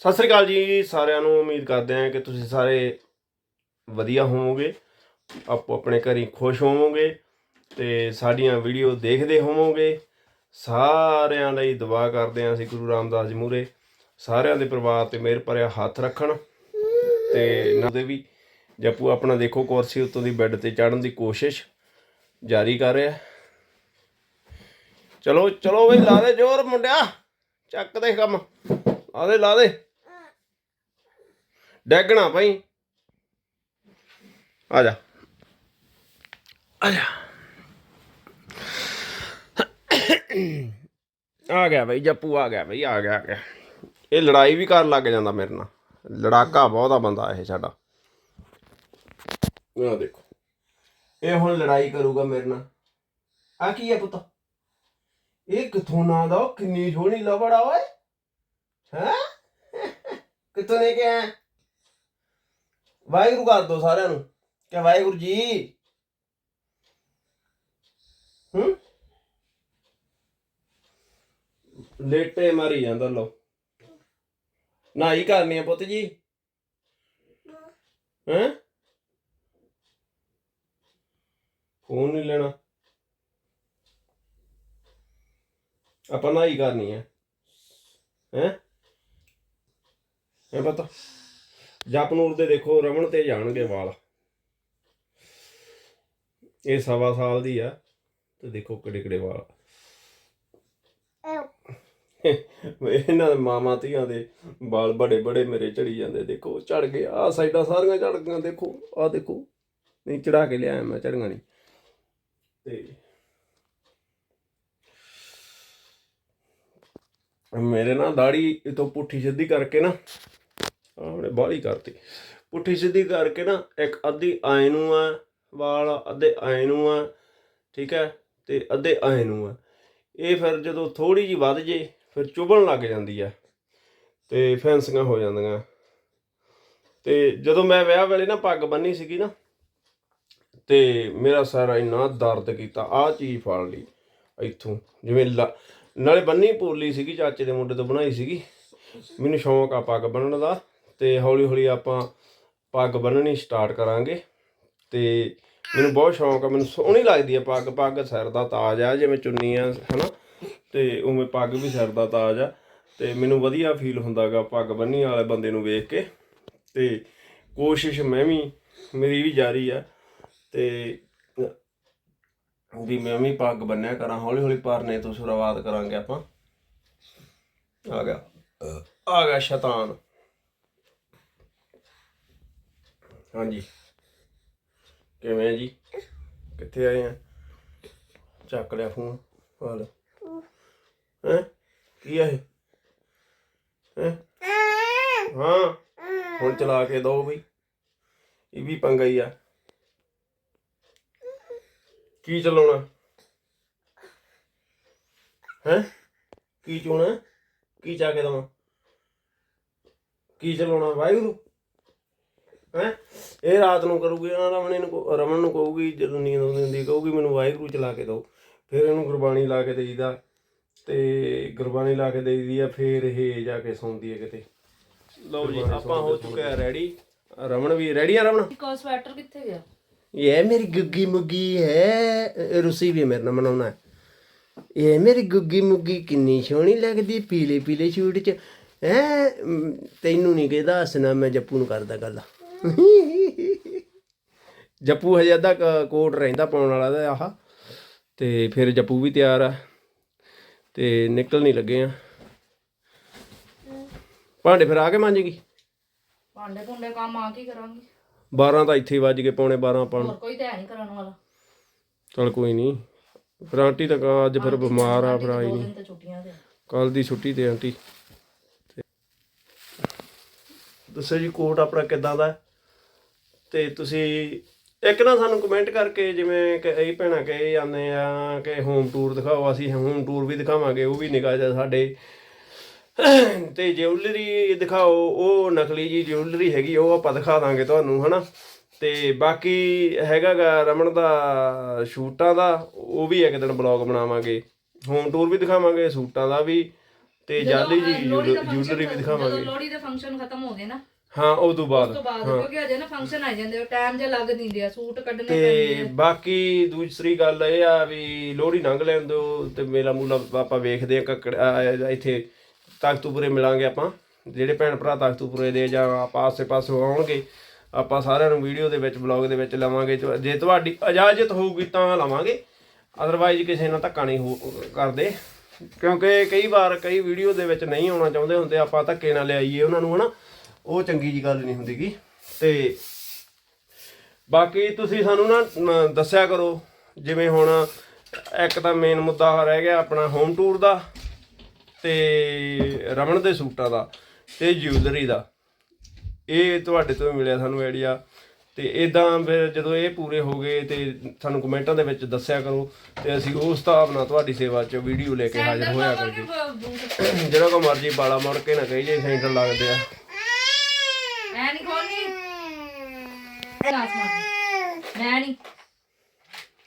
ਸਤਿ ਸ੍ਰੀ ਅਕਾਲ ਜੀ, ਸਾਰਿਆਂ ਨੂੰ ਉਮੀਦ ਕਰਦੇ ਹਾਂ ਕਿ ਤੁਸੀਂ ਸਾਰੇ ਵਧੀਆ ਹੋਵੋਗੇ। ਆਪੋ ਆਪਣੇ ਘਰੀ ਖੁਸ਼ ਹੋਵੋਗੇ ਤੇ ਸਾਡੀਆਂ ਵੀਡੀਓ ਦੇਖਦੇ ਹੋਵੋਗੇ। ਸਾਰਿਆਂ ਲਈ ਦੁਆ ਕਰਦੇ ਹਾਂ ਅਸੀਂ ਗੁਰੂ ਰਾਮਦਾਸ ਜੀ ਮੂਹਰੇ। ਸਾਰਿਆਂ ਦੇ ਪਰਿਵਾਰ ਤੇ ਮਿਹਰ ਭਰਿਆ ਹੱਥ ਰੱਖਣ ਤੇ ਨਾ ਦੇ ਵੀ ਜਪੂ ਆਪਣਾ ਦੇਖੋ ਕੁਰਸੀ ਉੱਤੋਂ ਦੀ ਬੈੱਡ ਤੇ ਚੜਨ ਦੀ ਕੋਸ਼ਿਸ਼ ਜਾਰੀ ਕਰ ਰਿਹਾ। ਚਲੋ ਚਲੋ ਬਈ, ਲਾ ਦੇ ਜ਼ੋਰ ਮੁੰਡਿਆ। ਚੱਕ ਦੇ ਕੰਮ। ਲਾ ਦੇ ਲਾ ਦੇ। ਡੈਗਣਾ ਭਾਈ। ਆ ਜਾ। ਆ ਜਾ। ਆ ਗਿਆ ਭਾਈ, ਜੱਪੂ ਆ ਗਿਆ ਭਾਈ, ਆ ਗਿਆ ਆ ਗਿਆ। ਇਹ ਲੜਾਈ ਵੀ ਕਰਨ ਲੱਗ ਜਾਂਦਾ ਮੇਰੇ ਨਾਲ। ਲੜਾਕਾ ਬਹੁਤਾ ਬੰਦਾ ਇਹ ਸਾਡਾ। ਆ ਦੇਖੋ। ਇਹ ਹੁਣ ਲੜਾਈ ਕਰੂਗਾ ਮੇਰੇ ਨਾਲ। ਆ ਕੀ ਹੈ ਪੁੱਤ? ਇਹ ਕਿਥੋਂ ਨਾ ਦਾ? ਉਹ ਕਿੰਨੀ ਸੋਹਣੀ ਲਵੜਾ ਓਏ। ਹੈ? ਕਿੱਥੋਂ ਲੈ ਕੇ ਆਇਆ? ਵਾਹਿਗੁਰੂ ਕਰ ਦੋ ਸਾਰਿਆਂ ਨੂੰ ਕਿ ਵਾਹਿਗੁਰੂ ਜੀ। ਹੂੰ? ਲੇਟੇ ਮਾਰੀ ਜਾਂਦਾ ਲੋ ਨਾਈ ਕਰਨੀ ਆ ਪੁੱਤ ਜੀ। ਹੈਂ? ਫੋਨ ਨਹੀਂ ਲੈਣਾ। ਆਪਾਂ ਨਾਈ ਕਰਨੀ ਹੈ? ਹੈ ਇਹ ਪਤਾ? ਜਪਨੂਰ ਦੇ ਦੇਖੋ ਰਮਣ ਤੇ ਜਾਣਗੇ ਵਾਲ। ਇਹ ਸਵਾ ਸਾਲ ਦੀ ਆ ਤੇ ਦੇਖੋ ਕਿਹੜੇ ਕਿਹੜੇ ਵਾਲ। ਇਹਨਾਂ ਦੇ ਮਾਮਾ ਧੀਆਂ ਦੇ ਵਾਲ ਬੜੇ ਬੜੇ ਮੇਰੇ ਝੜੀ ਜਾਂਦੇ। ਦੇਖੋ ਝੜ ਗਏ ਆ ਸਾਈਡਾਂ ਸਾਰੀਆਂ ਝੜ ਗਈਆਂ, ਦੇਖੋ ਆ ਦੇਖੋ। ਨਹੀਂ ਚੜਾ ਕੇ ਲਿਆਇਆ ਮੈਂ ਝੜੀਆਂ ਨਹੀਂ। ਤੇ ਮੇਰੇ ਨਾਲ ਦਾੜੀ ਇਤੋਂ ਪੁੱਠੀ ਸਿੱਧੀ ਕਰਕੇ ਨਾ ਉਹਨੇ ਬਾਹਲੀ ਕਰਤੀ। ਪੁੱਠੀ ਸਿੱਧੀ ਕਰਕੇ ਨਾ ਇੱਕ ਅੱਧੀ ਆਏ ਨੂੰ ਆ, ਵਾਲ ਅੱਧੇ ਆਏ ਨੂੰ ਆ, ਠੀਕ ਹੈ, ਤੇ ਅੱਧੇ ਆਏ ਨੂੰ ਆ। ਇਹ ਫਿਰ ਜਦੋਂ ਥੋੜੀ ਜੀ ਵੱਧ ਜੇ, ਫਿਰ ਚੁਭਣ ਲੱਗ ਜਾਂਦੀ ਆ ਤੇ ਫੈਂਸੀਆਂ ਹੋ ਜਾਂਦੀਆਂ। ਤੇ ਜਦੋਂ ਮੈਂ ਵਿਆਹ ਵੇਲੇ ਨਾ ਪੱਗ ਬੰਨੀ ਸੀਗੀ ਨਾ, ਤੇ ਮੇਰਾ ਸਾਰਾ ਇੰਨਾ ਦਰਦ ਕੀਤਾ ਆ ਚੀਜ਼ ਫੜ ਲਈ ਇੱਥੋਂ। ਜਿਵੇਂ ਲ- ਨਾਲੇ ਬੰਨੀ ਪੋਲੀ ਸੀਗੀ, ਚਾਚੇ ਦੇ ਮੁੰਡੇ ਤੋਂ ਬਣਾਈ ਸੀਗੀ। ਮੈਨੂੰ ਸ਼ੌਂਕ ਆ ਪੱਗ ਬੰਨਣ ਦਾ। ਤੇ ਹੌਲੀ ਹੌਲੀ ਆਪਾਂ ਪੱਗ ਬੰਨਣੀ ਸਟਾਰਟ ਕਰਾਂਗੇ। ਤੇ ਮੈਨੂੰ ਬਹੁਤ ਸ਼ੌਂਕ ਆ, ਮੈਨੂੰ ਸੋਹਣੀ ਲੱਗਦੀ ਆ ਪੱਗ। ਪੱਗ ਸਿਰ ਦਾ ਤਾਜ ਆ, ਜਿਵੇਂ ਚੁੰਨੀ ਆ ਹਨਾ? ਤੇ ਉਵੇਂ ਪੱਗ ਵੀ ਸਿਰ ਦਾ ਤਾਜ ਆ। ਤੇ ਮੈਨੂੰ ਵਧੀਆ ਫੀਲ ਹੁੰਦਾਗਾ ਪੱਗ ਬੰਨੀ ਵਾਲੇ ਬੰਦੇ ਨੂੰ ਵੇਖ ਕੇ। ਤੇ ਕੋਸ਼ਿਸ਼ ਮੈਂ ਵੀ, ਮੇਰੀ ਵੀ ਜਾਰੀ ਆ। ਤੇ ਵੀ ਮੈਂ ਵੀ ਪੱਗ ਬੰਨਿਆ ਕਰਾਂ, ਹੌਲੀ ਹੌਲੀ ਪਰਨੇ ਤੋਂ ਸ਼ੁਰੂਆਤ ਕਰਾਂਗੇ ਆਪਾਂ। ਆ ਗਿਆ। ਆ ਗਿਆ ਸ਼ੈਤਾਨ। ਹਾਂਜੀ। ਕਿਵੇਂ ਜੀ? ਕਿੱਥੇ ਆਏ ਆ? ਚੱਕ ਲਿਆ ਫੋਨ ਹਾਲ ਹੈ? ਕੀ ਆ ਇਹ? ਹੈ? ਹਾਂ। ਹੁਣ ਚਲਾ ਕੇ ਦੋ ਬਈ। ਇਹ ਵੀ ਪੰਗਾ ਹੀ ਆ। ਕੀ ਚਲਾਉਣਾ? ਹੈ? ਕੀ ਚੋਣਾ? ਕੀ ਚਾ ਕੇ ਦਵਾਂ? ਕੀ ਚਲਾਉਣਾ? ਵਾਹਿਗੁਰੂ। ਹੈ? ਇਹ ਰਾਤ ਨੂੰ ਕਰੂਗੀ ਨਾ ਰਮਣ ਨੂੰ ਰਮਨ ਨੂੰ ਕਹੂਗੀ ਜਦੋਂ ਨੀਂਦ ਆਉਂਦੀ ਹੁੰਦੀ ਕਹੂਗੀ ਮੈਨੂੰ ਵਾਹਿਗੁਰੂ ਚਲਾ ਕੇ ਦਿਓ। ਫਿਰ ਇਹਨੂੰ ਗੁਰਬਾਣੀ ਲਾ ਕੇ ਦੇਈਦਾ। ਤੇ ਗੁਰਬਾਣੀ ਲਾ ਕੇ ਦੇਈਦੀ ਆ ਫਿਰ ਇਹ ਜਾ ਕੇ ਸੌਂਦੀ ਹੈ ਕਿਤੇ। ਲਓ ਜੀ ਆਪਾਂ ਹੋ ਚੁੱਕੇ ਆ ਰੈਡੀ ਰਮਨ ਵੀ ਰੈਡੀ ਆ ਰਮਨ? ਕੋ ਸਵੈਟਰ ਕਿੱਥੇ ਗਿਆ? ਇਹ ਮੇਰੀ ਗੁੱਗੀ ਮੁੱਗੀ ਹੈ ਰੁਸੀ ਵੀ ਮੇਰੇ ਨਾਲ ਮਨਾਉਣਾ। ਇਹ ਮੇਰੀ ਗੁੱਗੀ ਮੁੱਗੀ ਕਿੰਨੀ ਸੋਹਣੀ ਲੱਗਦੀ ਪੀਲੇ ਪੀਲੇ ਸ਼ੂਟ ਚ। ਹੈ ਤੈਨੂੰ ਨਹੀਂ ਕਿਹਦਾ ਹੱਸਣਾ ਮੈਂ ਜੱਪੂ ਨੂੰ ਕਰਦਾ ਗੱਲ। ਜੱਪੂ ਹਜੇ ਅੱਧਾ ਕੋਟ ਰਹਿੰਦਾ ਪਾਉਣ ਵਾਲਾ ਦਾ ਆਹ। ਤੇ ਫਿਰ ਜੱਪੂ ਵੀ ਤਿਆਰ ਆ। ਤੇ ਨਿਕਲ ਨਹੀਂ ਲੱਗੇ ਆ। ਭਾਂਡੇ ਫਿਰ ਆ ਕੇ ਮਾਂਜੇਗੀ? ਭਾਂਡੇ ਭੁੰਡੇ ਕੰਮ ਆ ਕੀ ਕਰਾਂਗੇ? 12 ਤਾਂ ਇੱਥੇ ਹੀ ਵੱਜ ਗਏ ਪੌਣੇ 12 ਆਪਾਂ ਨੂੰ। ਹੋਰ ਕੋਈ ਤਾਂ ਹੈ ਨਹੀਂ ਕਰਨ ਵਾਲਾ। ਚਲ ਕੋਈ ਨਹੀਂ। ਫਿਰ ਆਂਟੀ ਤਾਂ ਕ- ਅੱਜ ਫਿਰ ਬਿਮਾਰ ਆ ਫਿਰ ਆਈ ਨਹੀਂ। ਕੱਲ ਦੀ ਛੁੱਟੀ ਤੇ ਆਂਟੀ। ਦੱਸੋ ਜੀ ਕੋਟ ਆਪਣਾ ਕਿੱਦਾਂ ਦਾ ਹੈ? ਤੇ ਤੁਸੀਂ ਇੱਕ ਨਾ ਸਾਨੂੰ ਕਮੈਂਟ ਕਰਕੇ ਜਿਵੇਂ ਕਿ ਇਹ ਭੈਣਾਂ ਕਹੇ ਜਾਂਦੇ ਆ ਕਿ ਹੋਮ ਟੂਰ ਦਿਖਾਓ ਅਸੀਂ ਹੋਮ ਟੂਰ ਵੀ ਦਿਖਾਵਾਂਗੇ ਉਹ ਵੀ ਨਿਗਾਹ ਜਿਹਾ ਸਾਡੇ। ਤੇ ਜਿਊਲਰੀ ਦਿਖਾਓ ਉਹ ਨਕਲੀ ਜੀ ਜਿਊਲਰੀ ਹੈਗੀ ਉਹ ਆਪਾਂ ਦਿਖਾ ਦਾਂਗੇ ਤੁਹਾਨੂੰ ਹਨਾ। ਤੇ ਬਾਕੀ ਹੈਗਾਗਾ ਰਮਨ ਦਾ ਸ਼ੂਟਾਂ ਦਾ ਉਹ ਵੀ ਇੱਕ ਦਿਨ ਬਲੌਗ ਬਣਾਵਾਂਗੇ। ਹੋਮ ਟੂਰ ਵੀ ਦਿਖਾਵਾਂਗੇ ਸੂਟਾਂ ਦਾ ਵੀ ਤੇ ਜਾਲੀ ਜੀ ਜੂਲਰੀ ਵੀ ਦਿਖਾਵਾਂਗੇ। ਲੋਹੜੀ ਦੇ ਫੰਕਸ਼ਨ ਖਤਮ ਹੋ ਗਏ ਨਾ ਹਾਂ ਉਸ ਤੋਂ ਬਾਅਦ। ਉਸ ਤੋਂ ਬਾਅਦ ਕਿਉਂਕਿ ਅਜੇ ਨਾ ਫੰਕਸ਼ਨ ਆ ਜਾਂਦੇ ਟਾਈਮ ਜੇ ਲੱਗ ਨਹੀਂ ਰਿਹਾ ਸੂਟ ਕੱਢਣੇ ਤੇ ਆ। ਬਾਕੀ ਦੂਸਰੀ ਗੱਲ ਇਹ ਆ ਵੀ ਲੋਹੜੀ ਲੰਘ ਲੈਣ ਦਿਓ ਤੇ ਮੇਲਾ ਮੂਲਾ ਆਪਾਂ ਵੇਖਦੇ ਆ ਕੱਕੜ ਆ, ਇੱਥੇ ਤਖਤੂਪੁਰੇ ਮਿਲਾਂਗੇ ਆਪਾਂ। ਜਿਹੜੇ ਭੈਣ ਭਰਾ ਤਖਤੂਪੁਰੇ ਦੇ ਜਾਂ ਆਪਾਂ ਆਸੇ ਪਾਸੇ ਆਉਣਗੇ ਆਪਾਂ ਸਾਰਿਆਂ ਨੂੰ ਵੀਡੀਓ ਦੇ ਵਿੱਚ ਬਲੌਗ ਦੇ ਵਿੱਚ ਲਵਾਂਗੇ। ਤੇ ਜੇ ਤੁਹਾਡੀ ਇਜਾਜ਼ਤ ਹੋਊਗੀ ਤਾਂ ਲਵਾਂਗੇ। ਅਦਰਵਾਈਜ਼ ਕਿਸੇ ਨਾਲ ਧੱਕਾ ਨਹੀਂ ਹੋ ਕਰਦੇ। ਕਿਉਂਕਿ ਕਈ ਵਾਰ ਕਈ ਵੀਡੀਓ ਦੇ ਵਿੱਚ ਨਹੀਂ ਆਉਣਾ ਚਾਹੁੰਦੇ ਹੁੰਦੇ ਆਪਾਂ ਧੱਕੇ ਨਾਲ ਲਿਆਈਏ ਉਹਨਾਂ ਨੂੰ ਹਨਾ। ਉਹ ਚੰਗੀ ਜੀ ਗੱਲ ਨਹੀਂ ਹੁੰਦੀਗੀ। ਤੇ ਬਾਕੀ ਤੁਸੀਂ ਸਾਨੂੰ ਨਾ ਦੱਸਿਆ ਕਰੋ ਜਿਵੇਂ ਹੁਣ ਇੱਕ ਤਾਂ ਮੇਨ ਮੁੱਦਾ ਰਹਿ ਗਿਆ ਆਪਣਾ ਹੋਮ ਟੂਰ ਦਾ ਤੇ ਰਮਨ ਦੇ ਸੂਟਾਂ ਦਾ ਤੇ ਜਿਊਲਰੀ ਦਾ। ਇਹ ਤੁਹਾਡੇ ਤੋਂ ਮਿਲਿਆ ਸਾਨੂੰ ਆਈਡੀਆ ਤੇ ਇਦਾਂ ਫਿਰ ਜਦੋਂ ਇਹ ਪੂਰੇ ਹੋ ਗਏ ਤੇ ਸਾਨੂੰ ਕਮੈਂਟਾਂ ਦੇ ਵਿੱਚ ਦੱਸਿਆ ਕਰੋ ਤੇ ਅਸੀਂ ਉਸ ਹਿਸਾਬ ਨਾਲ ਤੁਹਾਡੀ ਸੇਵਾ 'ਚ ਵੀਡੀਓ ਲੈ ਕੇ ਹਾਜ਼ਰ ਹੋਇਆ ਕਰਾਂਗੇ ਜਿਹੜਾ ਕੋ ਮਰਜ਼ੀ ਬਾਲਾ ਮੁੜ ਕੇ ਨਾ ਕਹੀ ਜੇ ਸੈਂਟਰ ਲੱਗਦੇ ਆ ਮੈਂ ਨਹੀਂ ਖੋਲਣੀ ਕਲਾਸ ਮਾਰ ਮੈਂ ਨਹੀਂ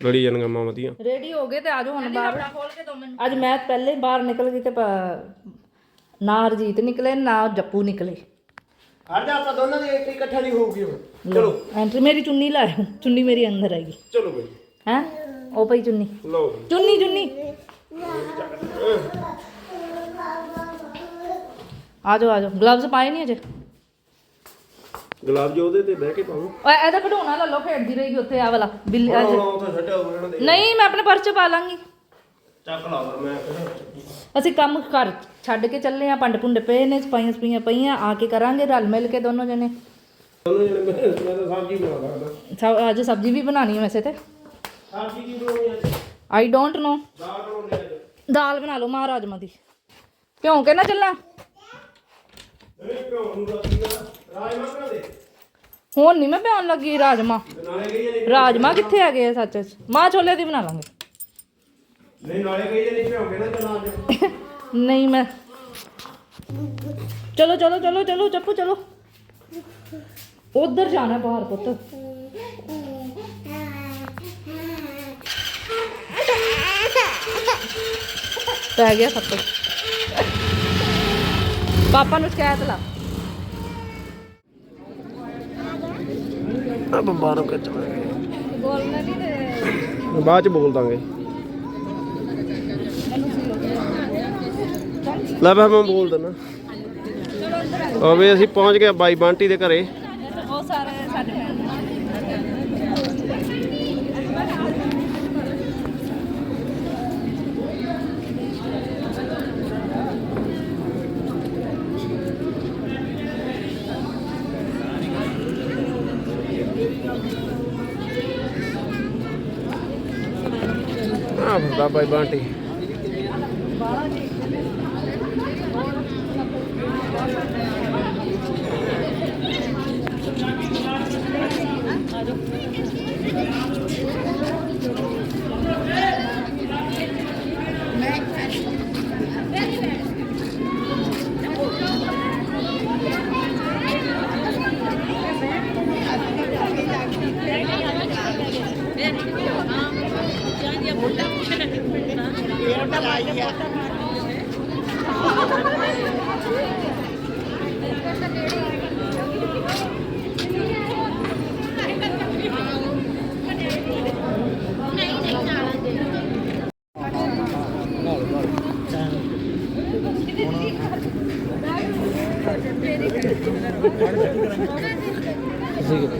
ਲੜੀ ਜਾਣਗਾ ਮਾਮਤੀਆਂ ਰੈਡੀ ਹੋ ਗਏ ਤੇ ਆਜੋ ਹੁਣ ਬਾਹਰ। ਖੋਲ ਕੇ ਦੋ ਮੈਨੂੰ। ਅੱਜ ਮੈਂ ਪਹਿਲੇ ਬਾਹਰ ਨਿਕਲ ਗਈ ਤੇ ਪ- ਨਾ ਹਰਜੀਤ ਨਿਕਲੇ ਨਾ ਜੱਪੂ ਨਿਕਲੇ। ਅੱਜ ਆਪਾਂ ਦੋਨਾਂ ਦੀ ਐਂਟਰੀ ਇਕੱਠਾ ਨਹੀਂ ਹੋਊਗੀ ਹੁਣ। ਚਲੋ। ਐਂਟਰੀ ਮੇਰੀ ਚੁੰਨੀ ਲੈ ਆਇਓ। ਚੁੰਨੀ ਮੇਰੀ ਅੰਦਰ ਆਏਗੀ। ਚਲੋ ਬਈ। ਹੈ? ਉਹ ਪਈ ਚੁੰਨੀ। ਲਓ। ਚੁੰਨੀ ਚੁੰਨੀ। ਆਜੋ ਆਜੋ ਗਲਵਜ਼ ਪਾਏ ਨਹੀਂ ਅਜੇ? ਗੁਲਾਬ ਜੀ ਉਹਦੇ ਤੇ ਬਹਿ ਕੇ ਪਾਉਂ। ਓਏ ਇਹਦਾ ਕਢਾਉਣਾ ਲੈ ਲਓ ਖੇਡਦੀ ਰਹੇਗੀ ਉੱਥੇ ਆ ਵਾਲਾ ਬਿੱਲੀ ਅੱਜ। ਛੱਡਿਆ ਇਹਨਾਂ ਦੇ ਨਹੀਂ ਮੈਂ ਆਪਣੇ ਪਰਚ ਪਾ ਲਾਂਗੀ। ਚੱਕ ਲਾ ਫਿਰ ਮੈਂ ਅਸੀਂ ਕੰਮ ਘਰ ਛੱਡ ਕੇ ਚੱਲੇ ਆ ਪੰਡ ਪੁੰਡੇ ਪਏ ਨੇ ਸਪਾਈਆਂ ਸਪੀਆਂ ਪਈਆਂ ਆ ਕੇ ਕਰਾਂਗੇ ਰਲ ਮਿਲ ਕੇ ਦੋਨੋਂ ਜਣੇ। ਦੋਨੋਂ ਜਣੇ ਮੈਂ ਮੈਂ ਤਾਂ ਸਬਜ਼ੀ ਬਣਾ ਸਕਦਾ ਸਬ- ਅੱਜ ਸਬਜ਼ੀ ਵੀ ਬਣਾਣੀ ਹੈ ਵੈਸੇ ਤੇ। ਸਬਜ਼ੀ ਕੀ ਬਣਾਉਣੀ ਅੱਜ? ਆਈ ਡੋਂਟ ਨੋ ਦਾਲ ਬਣਾਉਣੀ ਅੱਜ। ਦਾਲ ਬਣਾ ਲਓ ਮਹਾਰਾਜਮਾ ਦੀ। ਭਿਉਂ ਕੇ ਨਾ ਚੱਲਾਂ। ਨਹੀਂ ਪਿਓ ਨੂੰ ਦੇ ਹੁਣ ਨਹੀਂ ਮੈਂ ਭਿਉਣ ਲੱਗੀ ਰਾਜਮਾ। ਰਾਜਮਾ ਕਿੱਥੇ ਆ ਗਏ ਸੱਚ ਮਾਂ ਛੋਲੇ ਦੀ ਬਣਾ ਲਾਂਗੇ। ਨਹੀਂ ਨਾਲੇ ਕਹੀ ਨਹੀਂ ਕੇ ਨਾ ਚਲਾ ਨਹੀਂ ਮੈਂ। ਚਲੋ ਚਲੋ ਚਲੋ ਚਲੋ ਚੱਪੂ ਚਲੋ। ਉਧਰ ਜਾਣਾ ਬਾਹਰ ਪੁੱਤ। ਪੈ ਗਿਆ ਸੱਪ ਪਾਪਾ ਨੂੰ ਸ਼ਿਕਾਇਤ ਲਾ। ਆਪਾਂ ਬਾਹਰੋਂ ਕੱਚਾਂਗੇ ਬੋਲਣਾ ਨਹੀਂ ਤੇ ਬਾਅਦ ਚ ਬੋਲ ਦਾਂਗੇ। ਲੈ ਫਿਰ ਮੈਂ ਬੋਲ ਦਿੰਦਾ। ਉਹ ਵੀ ਅਸੀਂ ਪਹੁੰਚ ਗਏ ਬਾਈ ਬਾਂਟੀ ਦੇ ਘਰੇ। ਆ ਬੰਦਾ ਬਾਈ ਬਾਂਟੀ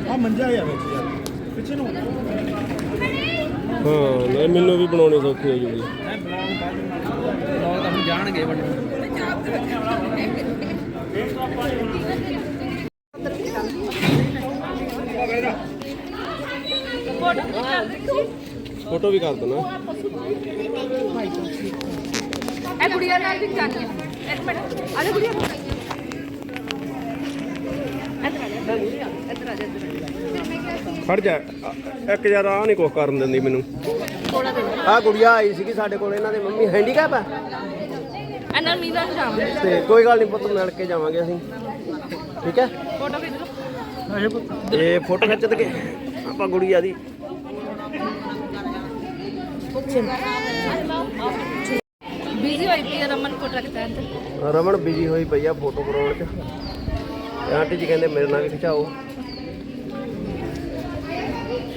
ਆ ਮੰਜਾ ਆ ਵਿੱਚ ਯਾਰ, ਪਿੱਛੇ ਨੂੰ। ਹਾਂ ਨਹੀਂ ਮੈਨੂੰ ਵੀ ਬਣਾਉਣੀ ਸੌਖੀ ਹੋ ਜੂਗੀ ਲੋਕ ਤਾਂ ਹੁਣ ਜਾਣਗੇ ਵੱਡੇ ਫੋਟੋ ਵੀ ਕਰ ਦੇਣਾ। ਇਹ ਗੁੜੀਆ ਨਾਲ ਵੀ ਜਾਣੀ ਹੈ ਇੱਕ ਮਿੰਟ। ਜਾ ਗੁੜੀਆ। ਖੜ ਜਾ। ਇੱਕ ਯਾਰ ਆ ਨਹੀਂ ਕੁਛ ਕਰਨ ਦਿੰਦੀ ਮੈਨੂੰ। ਦੇ ਆ ਗੁੜੀਆ ਆਈ ਸੀਗੀ ਸਾਡੇ ਕੋਲ ਇਹਨਾਂ ਦੇ ਮੰਮੀ ਹੈਂਡੀਕੈਪ ਆ। ਇਹਨਾਂ ਮੀਨਾ ਨੂੰ ਜਾਵਾਂਗੇ ਤੇ ਕੋਈ ਗੱਲ ਨਹੀਂ ਪੁੱਤ ਮਿਲ ਕੇ ਜਾਵਾਂਗੇ ਅਸੀਂ। ਠੀਕ ਹੈ? ਫੋਟੋ ਖਿੱਚ ਲਓ। ਇਹ ਫੋਟੋ ਖਿੱਚ ਦਗੇ ਆਪਾਂ ਗੁੜੀਆ ਦੀ ਵੀ ਬਿਜ਼ੀ ਹੋਈ ਪਈ ਆ ਰਮਨ ਕੋਟ ਰੱਖਦਾ ਅੰਦਰ ਰਮਨ ਬਿਜ਼ੀ ਹੋਈ ਪਈ ਆ ਫੋਟੋ ਕਰਾਉਣ ਚ। ਤੇ ਆਂਟੀ ਜੀ ਕਹਿੰਦੇ ਮੇਰੇ ਨਾਲ ਵੀ ਖਿਚਾਓ।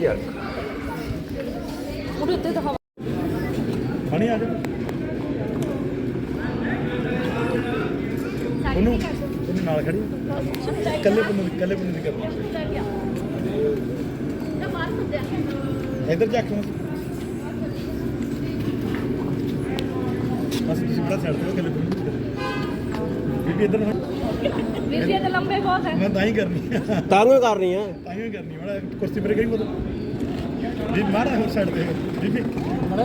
ਚੱਲ। ਉਹਦੇ ਉੱਤੇ ਤਾਂ ਹਵਾ ਹਣੀ ਆ ਜਾ। ਉਹਨੂੰ ਉਹਨੂੰ ਨਾਲ ਖੜੀ ਕੱਲੇ ਬੰਦੇ ਦੀ ਕੱਲੇ ਬੰਦੇ ਦੀ ਕਰ ਇੱਧਰ ਜਾ ਕੇ ਬਸ ਤੁਸੀਂ ਬੜਾ ਛੱਡ ਦਿਓ ਕੱਲੇ ਦੀ ਬੀਬੀ ਇੱਧਰ। ਵੀਰ ਜੀ ਤੇ ਲੰਬੇ ਬਹੁਤ ਹੈ। ਮੈਂ ਤਾਂ ਹੀ ਕਰਨੀ ਆ। ਤਾਂਗੋ ਕਰਨੀ ਆ। ਤਾਂ ਹੀ ਕਰਨੀ ਮਾੜਾ ਕੁਰਸੀ ਮੇਰੇ ਕਰੀ ਬੋਲ ਜੀ ਮਾਰਾ ਹੋਰ ਸਾਈਡ ਤੇ ਬੀਬੀ। ਮਾਰਾ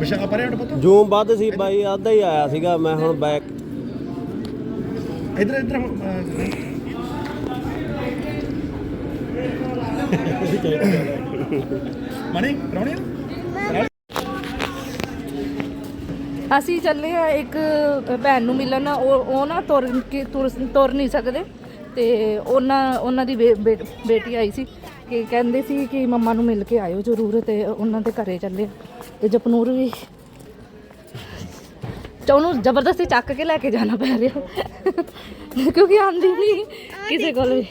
ਬਿਸ਼ਾ ਪਰੇ ਹਟ ਪਤਾ। ਜੂਮ ਵੱਧ ਸੀ ਬਾਈ ਅੱਧਾ ਹੀ ਆਇਆ ਸੀਗਾ ਮੈਂ ਹੁਣ ਬੈਕ ਇਧਰ ਇਧਰ ਮਣੀ ਕਰਾਉਣੀ ਆ? ਅਸੀਂ ਚੱਲੇ ਆ ਇੱਕ ਭੈਣ ਨੂੰ ਮਿਲਣ ਉਹ ਉਹ ਨਾ ਤੁਰ ਕੇ ਤੁਰ ਤੁਰ ਨਹੀਂ ਸਕਦੇ। ਤੇ ਉਹਨਾਂ ਉਹਨਾਂ ਦੀ ਬੇ- ਬੇਟੀ ਆਈ ਸੀ ਕਿ ਕਹਿੰਦੇ ਸੀ ਕਿ ਮੰਮਾ ਨੂੰ ਮਿਲ ਕੇ ਆਇਓ ਜ਼ਰੂਰ ਤੇ ਉਹਨਾਂ ਦੇ ਘਰੇ ਚੱਲੇ ਆ। ਤੇ ਜਪਨੂਰ ਵੀ ਤੇ ਉਹਨੂੰ ਜ਼ਬਰਦਸਤੀ ਚੱਕ ਕੇ ਲੈ ਕੇ ਜਾਣਾ ਪੈ ਰਿਹਾ। ਕਿਉਂਕਿ ਆਂਦੀ ਨਹੀਂ ਕਿਸੇ ਕੋਲ ਵੀ।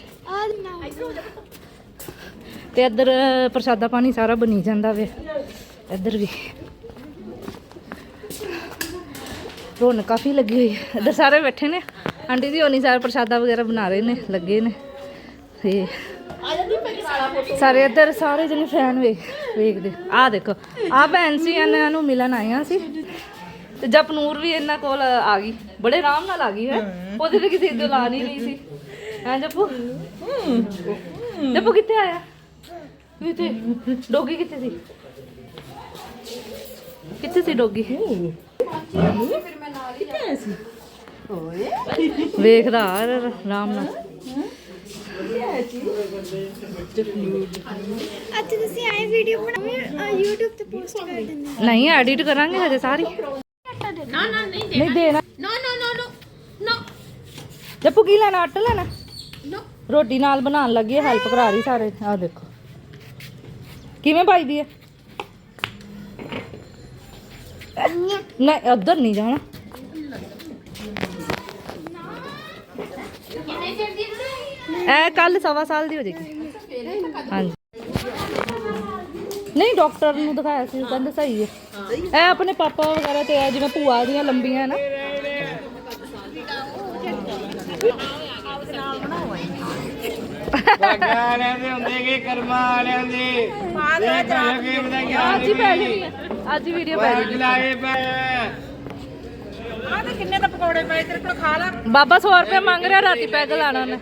ਤੇ ਇੱਧਰ ਪ੍ਰਸ਼ਾਦਾ ਪਾਣੀ ਸਾਰਾ ਬਣੀ ਜਾਂਦਾ ਵੇ। ਇੱਧਰ ਵੀ। ਰੌਣਕ ਕਾਫੀ ਲੱਗੀ ਹੋਈ ਹੈ। ਇੱਧਰ ਸਾਰੇ ਬੈਠੇ ਨੇ। ਆਂਟੀ ਜੀ ਹੋਣੀ ਸਾਰੇ ਪ੍ਰਸ਼ਾਦਾ ਵਗੈਰਾ ਬਣਾ ਰਹੇ ਨੇ, ਲੱਗੇ ਨੇ। ਤੇ ਸਾਰੇ ਇੱਧਰ ਸਾਰੇ ਜਣੇ ਫੈਨ ਵੇਖ ਵੇਖਦੇ। ਆ ਦੇਖੋ ਆ ਭੈਣ ਸੀ, ਇਹਨਾਂ ਨੂੰ ਮਿਲਣ ਆਈਆਂ ਸੀ ਤੇ ਜਪਨੂਰ ਵੀ ਇਹਨਾਂ ਕੋਲ ਆ ਗਈ। ਬੜੇ ਆਰਾਮ ਨਾਲ ਆ ਗਈ ਹੈ। ਉਹਦੇ ਤੇ ਕਿਸੇ ਦੀ ਲਾ ਨਹੀਂ ਰਹੀ ਸੀ। ਹਾਂ ਜਪੂ? ਜਪੂ ਕਿੱਥੇ ਆਇਆ? ਵੀ ਤੇ ਡੋਗੀ ਕਿੱਥੇ ਸੀ? ਕਿੱਥੇ ਸੀ ਡੋਗੀ? ਵੇਖਦਾ ਆ ਰਿਹਾ ਆਰਾਮ ਨਾਲ। ਅੱਜ ਤੁਸੀਂ ਆਏ ਵੀਡੀਓ ਬਣਾਓ YouTube ਤੇ ਪੋਸਟ ਕਰ ਦਿੰਦੇ ਨਹੀਂ ਐਡਿਟ ਕਰਾਂਗੇ ਹਜੇ ਸਾਰੀ। ਨਾ ਨਾ ਨਹੀਂ ਨਹੀਂ ਦੇਣਾ। ਨੋ ਨੋ ਨੋ ਨੋ ਨੋ। ਜੱਪੂ ਕੀ ਲੈਣਾ ਆਟਾ ਲੈਣਾ? ਨੋ। ਰੋਟੀ ਨਾਲ ਬਣਾਉਣ ਲੱਗੀ ਹੈ ਹੈਲਪ ਕਰਾ ਰਹੀ ਸਾਰੇ। ਆ ਦੇਖੋ। ਕਿਵੇਂ ਪਾਈਦੀ ਹੈ ਨਹੀਂ ਉਧਰ ਨਹੀਂ ਜਾਣਾ। ਐ ਕੱਲ ਸਵਾ ਸਾਲ ਦੀ ਹੋ ਜਾਏਗੀ। ਹਾਂਜੀ। ਨਹੀਂ, ਡਾਕਟਰ ਨੂੰ ਦਿਖਾਇਆ ਸੀ ਕਹਿੰਦੇ ਸਹੀ ਹੈ ਐ ਆਪਣੇ ਪਾਪਾ ਵਗੈਰਾ ਤੇ ਐ, ਜਿਵੇਂ ਭੂਆ ਦੀਆਂ ਲੰਬੀਆਂ ਨਾ। ਵਾਲਿਆਂ ਦੇ ਹੁੰਦੇ ਕਿ ਕਰਮਾਂ ਵਾਲਿਆਂ ਦੇ? ਅੱਜ ਹੀ ਪੈ ਜਾਣੀ ਹੈ ਅੱਜ ਹੀ ਵੀਡੀਓ ਪੈ ਜਾਣੀ ਲਾਏ ਪਏ। ਬਾਬਾ 100 ਰੁਪਏ ਮੰਗ ਰਿਹਾ ਰਾਤੀ ਪੈਗ ਲਾਣਾ ਉਹਨੇ।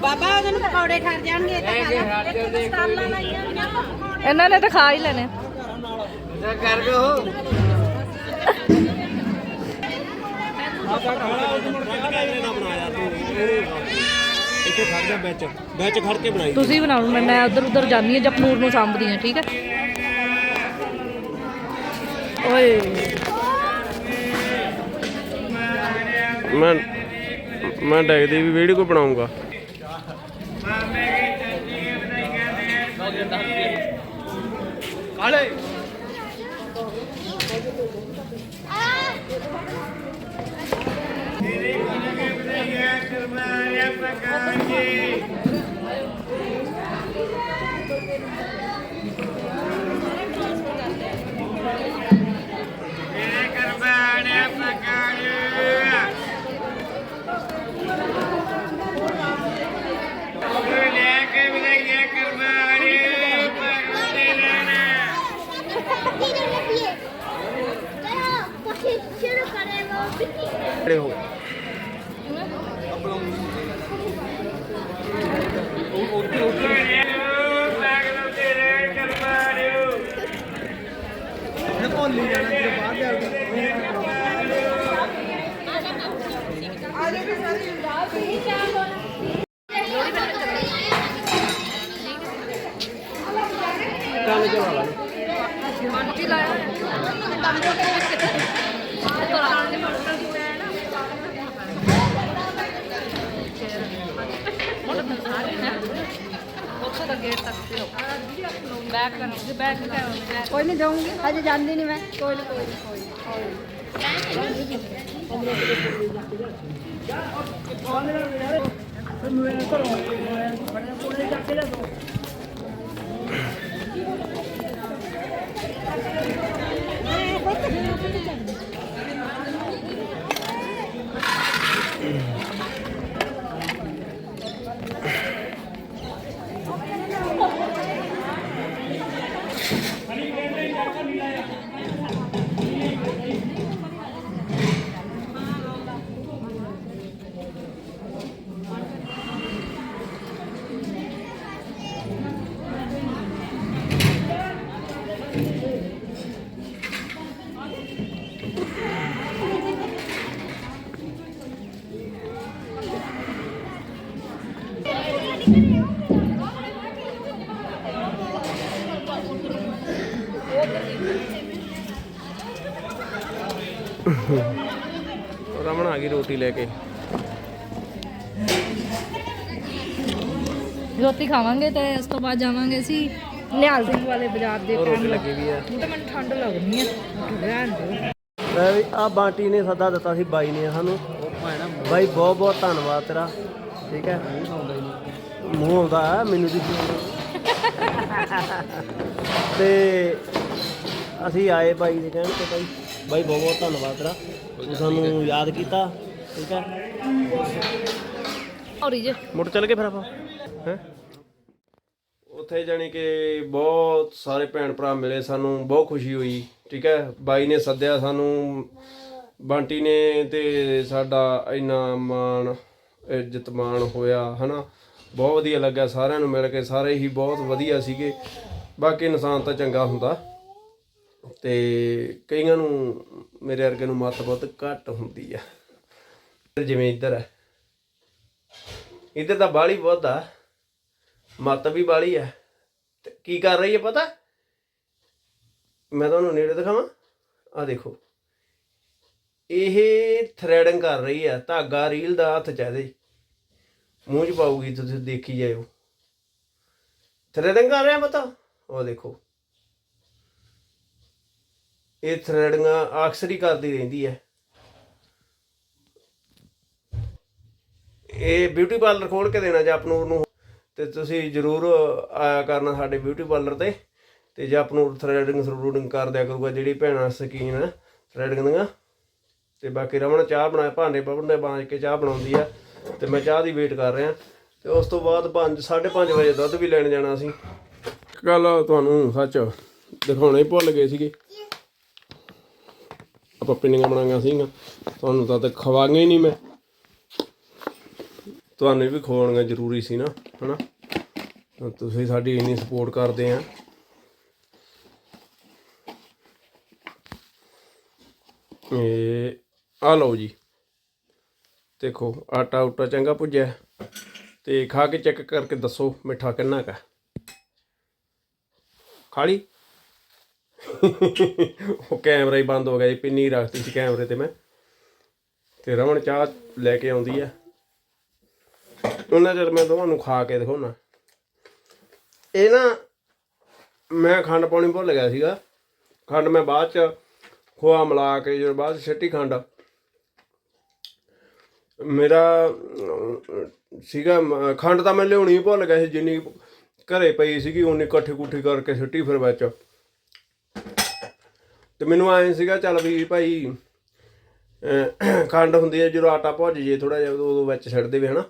ਬਾਬਾ ਉਹਦੇ ਨੂੰ ਪਕੌੜੇ ਠਰ ਜਾਣਗੇ ਤਾਂ ਸਟਾਲਾਂ ਲਾਈਆਂ ਹੋਈਆਂ ਵਾ ਪਕੌੜੇ ਇਹਨਾਂ ਨੇ ਤਾਂ ਖਾ ਹੀ ਲੈਣੇ। ਨਾ। ਕਰ ਦੋ ਇੱਥੇ ਖੜ ਜਾ ਵਿੱਚ ਵਿੱਚ ਖੜ ਕੇ ਬਣਾਈ ਤੁਸੀਂ ਬਣਾਓ ਮੈਂ ਮੈਂ ਉਧਰ ਉਧਰ ਜਾਂਦੀ ਹਾਂ ਜਪਨੂਰ ਨੂੰ ਸਾਂਭਦੀ ਹਾਂ ਠੀਕ ਹੈ? ਓਏ। ਮੈਂ ਮੈਂ ਡੈਗਦੀ ਵੀ ਵੀਡੀਓ ਬਣਾਉਂਗਾ। ਕਾਲੇ। Creo. ਮੰਟੀ ਲਾਇਆ ਬੈਕ ਕਰੋ ਬੈਕ ਕਰੋ ਕੋਈ ਨਹੀਂ ਜਾਊਂਗੀ ਅਜੇ ਜਾਂਦੀ ਨਹੀਂ ਮੈਂ। ਕੋਈ ਨਹੀਂ ਕੋਈ ਨਹੀਂ ਕੋਈ ਨਹੀਂ। ਰਮਣ ਆ ਗਈ ਰੋਟੀ ਲੈ ਕੇ। ਰੋਟੀ ਖਾਵਾਂਗੇ ਤੇ ਇਸ ਤੋਂ ਬਾਅਦ ਜਾਵਾਂਗੇ ਅਸੀਂ ਨਿਹਾਲ ਸਿੰਘ ਵਾਲੇ ਬਾਜ਼ਾਰ ਦੇ ਉਹ ਰੋਟੀ ਲੱਗੀ ਵੀ ਆ। ਤਾਂ ਮੈਨੂੰ ਠੰਡ ਲੱਗਣੀ ਹੈ ਰਹਿਣ ਦਿਓ। ਵੀ ਆ ਬਾਂਟੀ ਨੇ ਸੱਦਾ ਦਿੱਤਾ ਸੀ ਬਾਈ ਨੇ ਸਾਨੂੰ। ਬਾਈ ਬਹੁਤ ਬਹੁਤ ਧੰਨਵਾਦ ਤੇਰਾ। ਠੀਕ ਹੈ। ਮੂੰਹ ਆਉਂਦਾ ਹੈ, ਮੈਨੂੰ ਜੀ ਤੇ ਅਸੀਂ ਆਏ ਬਾਈ ਦੇ ਕਹਿਣ ਤੇ ਬਾਈ। ਬਾਈ ਬਹੁਤ ਬਹੁਤ ਧੰਨਵਾਦ ਤੇਰਾ। ਤੂੰ ਸਾਨੂੰ ਯਾਦ ਕੀਤਾ ਠੀਕ ਹੈ? ਔਰੀ ਜੇ। ਮੁੜ ਚੱਲ ਗਏ ਫਿਰ ਆਪਾਂ। ਹੈ? ਉੱਥੇ ਜਾਣੀ ਕਿ ਬਹੁਤ ਸਾਰੇ ਭੈਣ ਭਰਾ ਮਿਲੇ ਸਾਨੂੰ ਬਹੁਤ ਖੁਸ਼ੀ ਹੋਈ ਠੀਕ ਹੈ? ਬਾਈ ਨੇ ਸੱਦਿਆ ਸਾਨੂੰ ਬੰਟੀ ਨੇ ਤੇ ਸਾਡਾ ਇੰਨਾ ਮਾਣ ਇੱਜ਼ਤ ਮਾਣ ਹੋਇਆ ਹਨਾ? ਬਹੁਤ ਵਧੀਆ ਲੱਗਾ ਸਾਰਿਆਂ ਨੂੰ ਮਿਲ ਕੇ ਸਾਰੇ ਹੀ ਬਹੁਤ ਵਧੀਆ ਸੀਗੇ। ਬਾਕੀ ਇਨਸਾਨ ਤਾਂ ਚੰਗਾ ਹੁੰਦਾ। ਤੇ ਕਈਆਂ ਨੂੰ ਮੇਰੇ ਵਰਗੇ ਨੂੰ ਮੱਤ ਬਹੁਤ ਘੱਟ ਹੁੰਦੀ ਆ। ਜਿਵੇਂ ਇੱਧਰ ਹੈ ਇੱਧਰ ਤਾਂ ਬਾਲੀ ਬਹੁਤ ਆ। ਮੱਤ ਵੀ ਬਾਲੀ ਆ। ਕੀ ਕਰ ਰਹੀ ਹੈ ਪਤਾ? ਮੈਂ ਤੁਹਾਨੂੰ ਨੇੜੇ ਦਿਖਾਵਾਂ। ਆ ਦੇਖੋ। ਇਹ ਥ੍ਰੈਡਿੰਗ ਕਰ ਰਹੀ ਆ। ਧਾਗਾ ਰੀਲ ਦਾ ਹੱਥ ਚ ਆ ਮੂੰਹ ਚ ਪਾਉਗੀ ਤੁਸੀਂ ਦੇਖੀ ਜਾਇਓ। ਥ੍ਰੈਡਿੰਗ ਕਰ ਰਿਹਾ ਪਤਾ ਉਹ ਦੇਖੋ। ਇਹ ਥਰੈਡਿੰਗਾਂ ਅਕਸਰ ਹੀ ਕਰਦੀ ਰਹਿੰਦੀ ਹੈ। ਇਹ ਬਿਊਟੀ ਪਾਰਲਰ ਖੋਲ ਕੇ ਦੇਣਾ ਜਪਨੂਰ ਨੂੰ। ਤੇ ਤੁਸੀਂ ਜਰੂਰ ਆਇਆ ਕਰਨਾ ਸਾਡੇ ਬਿਊਟੀ ਪਾਰਲਰ ਤੇ। ਤੇ ਜਪਨੂਰ ਥ੍ਰੈਡਿੰਗ ਥਰੂਡਿੰਗ ਕਰ ਦਿਆ ਕਰੂਗਾ, ਜਿਹੜੀ ਭੈਣਾਂ ਸਕੀਨ ਹੈ ਥਰੈਡਿੰਗ ਦੀਆਂ। ਤੇ ਬਾਕੀ ਰਮਣ ਚਾਹ ਬਣਾਏ ਭਾਂਡੇ ਭਾਂਡੇ ਬਾਂਝ ਕੇ ਚਾਹ ਬਣਾਉਂਦੀ ਆ। ਤੇ ਮੈਂ ਚਾਹ ਦੀ ਵੇਟ ਕਰ ਰਿਹਾ। ਤੇ ਉਸ ਤੋਂ ਬਾਅਦ 5 5:30 ਵਜੇ ਦੁੱਧ ਵੀ ਲੈਣ ਜਾਣਾ ਸੀ। ਕੱਲ ਤੁਹਾਨੂੰ ਸੱਚ ਦਿਖਾਉਣੇ ਹੀ ਭੁੱਲ ਗਏ ਸੀਗੇ। ਆਪਾਂ ਪਿੰਨੀਆਂ ਬਣਾਈਆਂ ਸੀਗੀਆਂ, ਤੁਹਾਨੂੰ ਤਾਂ ਖਵਾਈਆਂ ਹੀ ਨਹੀਂ ਮੈਂ। ਤੁਹਾਨੂੰ ਵੀ ਖਵਾਉਣੀਆਂ ਜ਼ਰੂਰੀ ਸੀ ਨਾ, ਹਨਾ? ਤਾਂ ਤੁਸੀਂ ਸਾਡੀ ਇੰਨੀ ਸਪੋਰਟ ਕਰਦੇ ਆ। ਇਹ ਆ ਲਓ ਜੀ। ਦੇਖੋ, ਆਟਾ ਉਟਾ ਚੰਗਾ ਭੁੱਜਿਆ। ਤੇ ਖਾ ਕੇ ਚੈੱਕ ਕਰਕੇ ਦੱਸੋ ਮਿੱਠਾ ਕਿੰਨਾ ਕਾ ਖਾਲੀ ਉਹ ਕੈਮਰਾ ਹੀ ਬੰਦ ਹੋ ਗਿਆ ਜੀ, ਪਿੰਨੀ ਰੱਖਤੀ ਸੀ ਕੈਮਰੇ ਤੇ ਮੈਂ। ਤੇ ਰਮਣ ਚਾਹ ਲੈ ਕੇ ਆਉਂਦੀ ਆ। ਉਹਨਾਂ ਚਿਰ ਮੈਂ ਤੁਹਾਨੂੰ ਖਾ ਕੇ ਦਿਖਾਉਣਾ। ਇਹ ਨਾ ਮੈਂ ਖੰਡ ਪਾਉਣੀ ਭੁੱਲ ਗਿਆ ਸੀਗਾ। ਖੰਡ ਮੈਂ ਬਾਅਦ ਚ ਖੋਆ ਮਿਲਾ ਕੇ, ਜਦੋਂ ਬਾਅਦ 'ਚ ਛੱਟੀ ਖੰਡ। ਮੇਰਾ, ਸੀਗਾ, ਖੰਡ ਤਾਂ ਮੈਂ ਲਿਆਉਣੀ ਭੁੱਲ ਗਿਆ ਸੀ, ਜਿੰਨੀ ਘਰੇ ਪਈ ਸੀਗੀ, ਉਨੀ ਇਕੱਠੀ ਕੁੱਠੀ ਕਰਕੇ ਛੱਟੀ ਫਿਰ ਵਿੱਚ। ਤੇ ਮੈਨੂੰ ਆਏ ਸੀਗਾ ਚੱਲ ਵੀ ਭਾਈ ਅਹ, ਖੰਡ ਹੁੰਦੀ ਹੈ ਜਦੋਂ ਆਟਾ ਭੁੱਜ ਜੇ ਥੋੜਾ ਜਿਹਾ ਉਦੋਂ ਵਿੱਚ ਛੱਡ ਦੇਵੇ ਹਨਾ?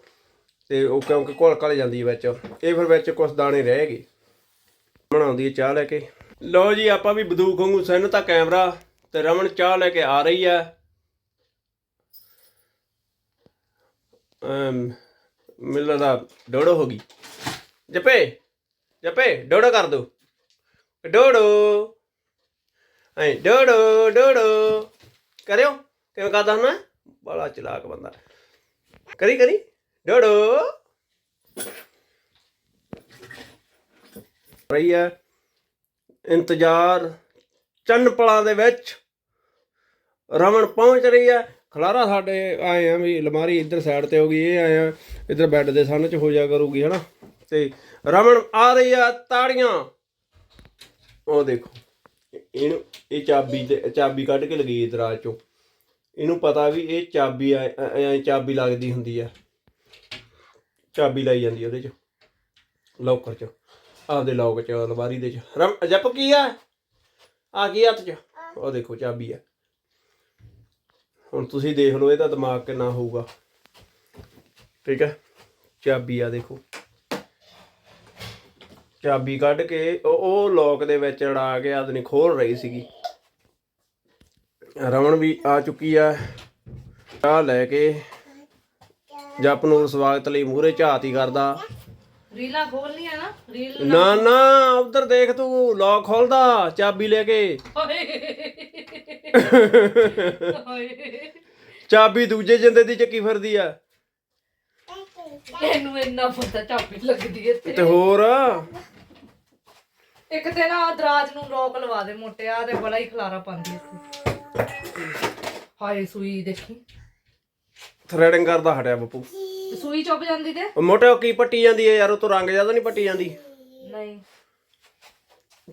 ਤੇ ਉਹ ਕਿਉਂਕਿ ਘੁਲ ਘਲ ਜਾਂਦੀ ਹੈ ਵਿੱਚ। ਇਹ ਫਿਰ ਵਿੱਚ ਕੁਝ ਦਾਣੇ ਰਹਿ ਗਏ। ਬਣਾਉਂਦੀ ਹੈ ਚਾਹ ਲੈ ਕੇ। ਲਓ ਜੀ ਆਪਾਂ ਵੀ ਬਦੂਕ ਵਾਂਗੂ ਸੈਨ ਤਾਂ ਕੈਮਰਾ ਤੇ ਰਮਨ ਚਾਹ ਲੈ ਕੇ ਆ ਰਹੀ ਹੈ ਅਮ ਮਿਲਦਾ ਦਾ ਡੋੜੋ ਹੋ ਗਈ। ਜਪੇ ਜਪੇ ਡੋੜੋ ਕਰ ਦੋ। ਡੋੜੋ। ਐ ਡੋੜੋ ਡੋੜੋ ਕਰਿਓ, ਕਿਵੇਂ ਕਰਦਾ ਹੁੰਦਾ? ਬੜਾ ਚਲਾਕ ਬੰਦਾ। ਕਰੀ ਕਰੀ। ਡੋੜੋ ਰਹੀ ਹੈ ਇੰਤਜ਼ਾਰ। ਚੰਨਪਲਾ ਦੇ ਵਿੱਚ ਰਮਨ ਪਹੁੰਚ ਰਹੀ ਹੈ। ਖਲਾਰਾ ਸਾਡੇ ਆਏ ਆ ਵੀ ਲਮਾਰੀ ਇੱਧਰ ਸਾਈਡ ਤੇ ਹੋ ਗਈ, ਇਹ ਆਏ ਆ, ਇੱਧਰ ਬੈੱਡ ਦੇ ਸਾਹਮਣੇ ਚ ਹੋ ਜਾ ਕਰੂਗੀ, ਹਨਾ? ਤੇ ਰਮਨ ਆ ਰਹੀ ਆ ਤਾੜੀਆਂ। ਉਹ ਦੇਖੋ। ਇਹਨੂੰ, ਇਹ ਚਾਬੀ ਤੇ, ਚਾਬੀ ਕੱਢ ਕੇ ਲਗੀ ਦਰਾਜ ਚੋਂ। ਇਹਨੂੰ ਪਤਾ ਵੀ ਇਹ ਚਾਬੀ ਐ ਚਾਬੀ ਲੱਗਦੀ ਹੁੰਦੀ ਆ। ਚਾਬੀ ਲਾਈ ਜਾਂਦੀ ਆ ਉਹਦੇ ਚ ਲੋਕਰ ਚ, ਆਪਦੇ ਲੋਕ ਚ, ਅਲਮਾਰੀ ਦੇ ਚ। ਰਮ, ਜਪ ਕੀ ਆ? ਆ ਕੀ ਹੱਥ ਚ? ਉਹ ਦੇਖੋ, ਚਾਬੀ ਆ। ਹੁਣ ਤੁਸੀਂ ਦੇਖ ਲਓ, ਇਹਦਾ ਦਿਮਾਗ ਕਿੰਨਾ ਹੋਊਗਾ। ਠੀਕ ਹੈ ਚਾਬੀ ਆ, ਦੇਖੋ। ਚਾਬੀ ਕੱਢ ਕੇ ਉਹ ਉਹ ਲੋਕ ਦੇ ਵਿੱਚ ਅੜਾ ਕੇ ਆਦਨੀ ਖੋਲ ਰਹੀ ਸੀਗੀ। ਰਮਨ ਵੀ ਆ ਚੁੱਕੀ ਆ। ਆ ਲੈ ਕੇ ਜਪ ਨੂੰ ਸਵਾਗਤ ਲਈ ਮੂਹਰੇ ਝਾਤੀ ਕਰਦਾ। ਰੀਲਾ ਖੋਲਨੀਆਂ ਨਾ ਰੀਲ ਨਾ ਨਾ ਉਧਰ ਦੇਖ ਤੂੰ ਲੋਕ ਖੋਲਦਾ ਚਾਬੀ ਲੈ ਕੇ। ਚਾਬੀ ਦੂਜੇ ਜਿੰਦੇ ਦੀ ਚੱਕੀ ਫਿਰਦੀ ਆ। ਇਹਨੂੰ ਇੰਨਾ ਪਤਾ ਚਾਬੀ ਲੱਗਦੀ ਹੈ ਤੇ ਤੇ ਹੋਰ? ਇੱਕ ਤੇ ਨਾ ਆਹ ਦਰਾਜ ਨੂੰ ਲੋਕ ਲਵਾ ਦੇ ਮੋਟੇ ਆ ਤੇ ਬੜਾ ਹੀ ਖਲਾਰਾ ਪਾਉਂਦੀ ਇੱਥੇ। ਹਾਏ ਸੂਈ ਦੇਖੀ। ਥ੍ਰੈਡਿੰਗ ਕਰਦਾ ਹਟਿਆ ਬੱਪੂ। ਤੇ ਸੂਈ ਚੁੱਪ ਜਾਂਦੀ ਤੇ? ਉਹ ਮੋਟੇ ਉਹ ਕੀ ਪੱਟੀ ਜਾਂਦੀ ਹੈ ਯਾਰ ਉਹ ਤੋਂ ਰੰਗ ਜ਼ਿਆਦਾ ਨਹੀਂ ਪੱਟੀ ਜਾਂਦੀ। ਨਹੀਂ।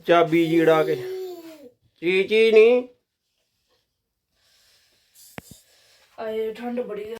ਚਾਬੀ ਜੀੜਾ ਕੇ। ਚੀ ਚੀ ਨਹੀਂ। ਆਏ ਠੰਡ ਬੜੀ ਆ।